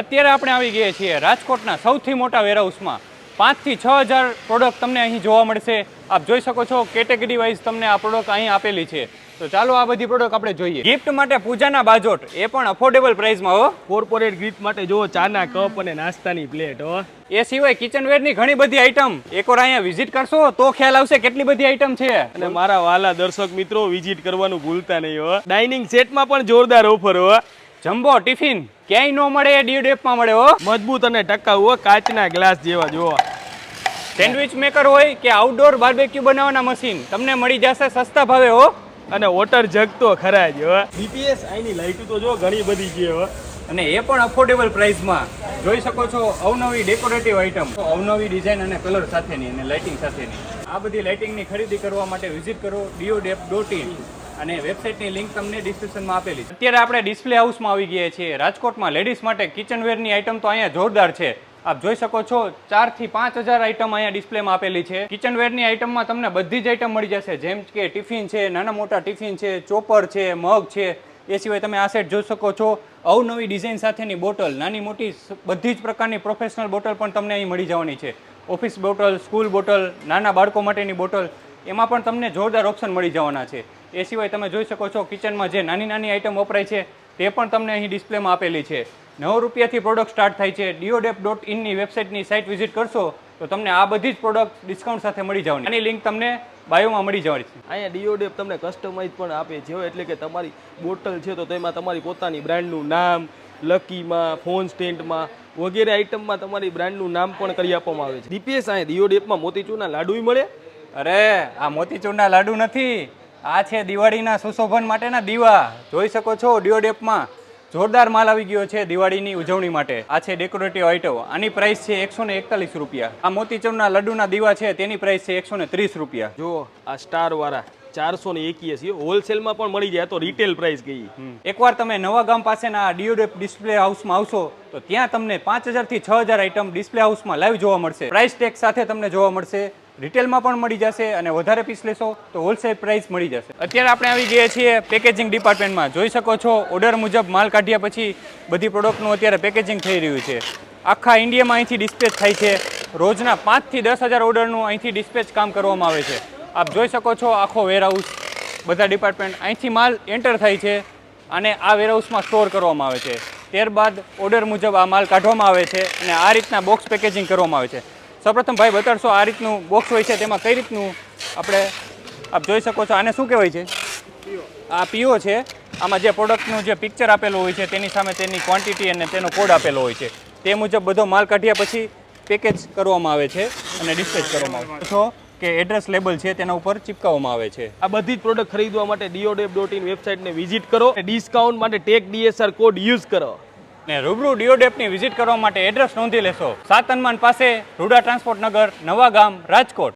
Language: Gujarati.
અત્યારે આપણે આવી ગયા છીએ રાજકોટના સૌથી મોટા વેરહાઉસમાં પાંચથી છ હજાર પ્રોડક્ટ તમને અહીં જોવા મળશે. આપ જોઈ શકો છો કેટેગરી વાઇઝ તમને આ પ્રોડક્ટ અહીં આપેલી છે. તો ચાલો આ બધી પ્રોડક્ટ આપણે જોઈએ. ગિફ્ટ માટે પૂજાના બાજોટ એ પણ અફોર્ડેબલ પ્રાઇસમાં હો. કોર્પોરેટ ગિફ્ટ માટે જો ચાના કપ અને નાસ્તાની પ્લેટ હો. એ સિવાય કિચનવેરની ઘણી બધી આઈટમ એકવાર અહીંયા વિઝિટ કરશો તો ખ્યાલ આવશે કેટલી બધી આઈટમ છે. અને મારા વાલા દર્શક મિત્રો વિઝિટ કરવાનું ભૂલતા નહીં હો. ડાઇનિંગ સેટમાં પણ જોરદાર ઓફર હો. જમ્બો ટિફિન ક્યાંય ન મળે એ ડીઓડેપમાં મળે હો. મજબૂત અને ટકાઉ હો કાચના ગ્લાસ જેવા જોવા સેન્ડવિચ મેકર હોય કે આઉટડોર બાર્બેક્યુ બનાવવાના મશીન તમને મળી જશે સસ્તા ભાવે હો. અને વોટર જગ તો ખરા જ હો. બીપીએસ આઈની લાઇટો તો જો ઘણી બધી છે હો. અને એ પણ અફોર્ડેબલ પ્રાઇસમાં જોઈ શકો છો અવનવી ડેકોરેટિવ આઇટમ અવનવી ડિઝાઇન અને કલર સાથેની અને લાઇટિંગ સાથેની. આ બધી લાઇટિંગની ખરીદી કરવા માટે વિઝિટ કરો ડીઓડેપ ડોટ ઇન. અને વેબસાઇટની લિંક તમને ડિસ્ક્રિપ્શનમાં આપેલી છે. અત્યારે આપણે ડિસ્પ્લે હાઉસમાં આવી ગયા છીએ. રાજકોટમાં લેડીઝ માટે કિચનવેરની આઇટમ તો અહીંયા જોરદાર છે. આપ જોઈ શકો છો ચારથી પાંચ હજાર આઇટમ અહીંયા ડિસ્પ્લેમાં આપેલી છે. કિચનવેરની આઇટમમાં તમને બધી જ આઇટમ મળી જશે. જેમ કે ટિફિન છે, નાના મોટા ટિફિન છે, ચોપર છે, મગ છે. એ સિવાય તમે આ સેટ જોઈ શકો છો. અવનવી ડિઝાઇન સાથેની બોટલ, નાની મોટી બધી જ પ્રકારની પ્રોફેશનલ બોટલ પણ તમને અહીં મળી જવાની છે. ઓફિસ બોટલ, સ્કૂલ બોટલ, નાના બાળકો માટેની બોટલ એમાં પણ તમને જોરદાર ઓપ્શન મળી જવાના છે. એ સિવાય તમે જોઈ શકો છો કિચનમાં જે નાની નાની આઇટમ વપરાય છે, તે પણ તમને અહીં ડિસ્પ્લેમાં આપેલી છે. નવ રૂપિયાથી પ્રોડક્ટ સ્ટાર્ટ થાય છે. ડીઓડેપ ડોટ ઇનની વેબસાઇટની સાઇટ વિઝિટ કરશો, તો તમને આ બધી જ પ્રોડક્ટ ડિસ્કાઉન્ટ સાથે મળી જવાની. આની લિંક તમને બાયોમાં મળી જવાની છે. અહીંયા ડીઓડેપ તમને કસ્ટમાઇઝ પણ આપે છે એટલે કે તમારી બોટલ છે તો તેમાં તમારી પોતાની બ્રાન્ડનું નામ, લકીમાં ફોન સ્ટેન્ડમાં વગેરે આઇટમમાં તમારી બ્રાન્ડનું નામ પણ કરી આપવામાં આવે છે. ડીપીએસ અહીંયા ડીઓડેપમાં મોતીચૂરના લાડુય મળે. અરે આ મોતીચૂરના લાડુ નથી. આ છે દિવાળીના સુશોભન માટેના દીવા. જોઈ શકો છો ડિયોડેપમાં જોરદાર માલ આવી ગયો છે દિવાળીની ઉજવણી માટે. આ છે ડેકોરેટિવ આઇટમ આની પ્રાઇસ છે એકસો ને એકતાલીસ રૂપિયા. આ મોતીચૂરના લડ્ડુના દીવા છે તેની પ્રાઇસ છે એકસો ને ત્રીસ રૂપિયા. જો આ સ્ટાર વાળા. ચારસો ને એક્યાસી હોલસેલમાં પણ મળી જાય તો રિટેલ પ્રાઇસ ગઈ એકવાર તમે નવા ગામ પાસેના ડિયોડેપ ડિસ્પ્લે હાઉસમાં આવશો તો ત્યાં તમને પાંચ હજારથી છ હજાર આઇટમ ડિસ્પ્લે હાઉસમાં લાઈવ જોવા મળશે. પ્રાઇસ ટેગ સાથે તમને જોવા મળશે. રિટેલમાં પણ મળી જશે અને વધારે પીસ લેશો તો હોલસેલ પ્રાઇસ મળી જશે. અત્યારે આપણે આવી ગયા છીએ પેકેજિંગ ડિપાર્ટમેન્ટમાં જોઈ શકો છો ઓર્ડર મુજબ માલ કાઢ્યા પછી બધી પ્રોડક્ટનું અત્યારે પેકેજિંગ થઈ રહ્યું છે. આખા ઇન્ડિયામાં અહીંથી ડિસ્પેચ થાય છે. રોજના પાંચથી દસ હજાર ઓર્ડરનું અહીંથી ડિસ્પેચ કામ કરવામાં આવે છે. આપ જોઈ શકો છો આખો વેરહાઉસ બધા ડિપાર્ટમેન્ટ અહીંથી માલ એન્ટર થાય છે અને આ વેરહાઉસમાં સ્ટોર કરવામાં આવે છે. ત્યારબાદ ઓર્ડર મુજબ આ માલ કાઢવામાં આવે છે અને આ રીતના બોક્સ પેકેજિંગ કરવામાં આવે છે. સૌપ્રથમ ભાઈ બતાડશો આ રીતનું બોક્સ હોય છે, તેમાં કઈ રીતનું આપણે આપ જોઈ શકો છો, આને શું કહેવાય છે? આ પીઓ છે. આમાં જે પ્રોડક્ટનું જે પિક્ચર આપેલું હોય છે, તેની સામે તેની ક્વોન્ટિટી અને તેનો કોડ આપેલો હોય છે. તે મુજબ બધો માલ કાઢ્યા પછી પેકેજ કરવામાં આવે છે અને ડિસ્પેચ કરવામાં આવે છે. કે એડ્રેસ લેબલ છે, તેના ઉપર ચિપકાવવામાં આવે છે. આ બધી જ પ્રોડક્ટ ખરીદવા માટે ડીઓડેપ ડોટ ઇન વેબસાઇટને વિઝિટ કરો. ડિસ્કાઉન્ટ માટે ટેક ડીએસઆર કોડ યુઝ કરો. ને રૂબરૂ ડીઓડેપની વિઝિટ કરવા માટે એડ્રેસ નોંધી લેશો. સાત હનુમાન પાસે રૂડા ટ્રાન્સપોર્ટ નગર, નવા ગામ, રાજકોટ.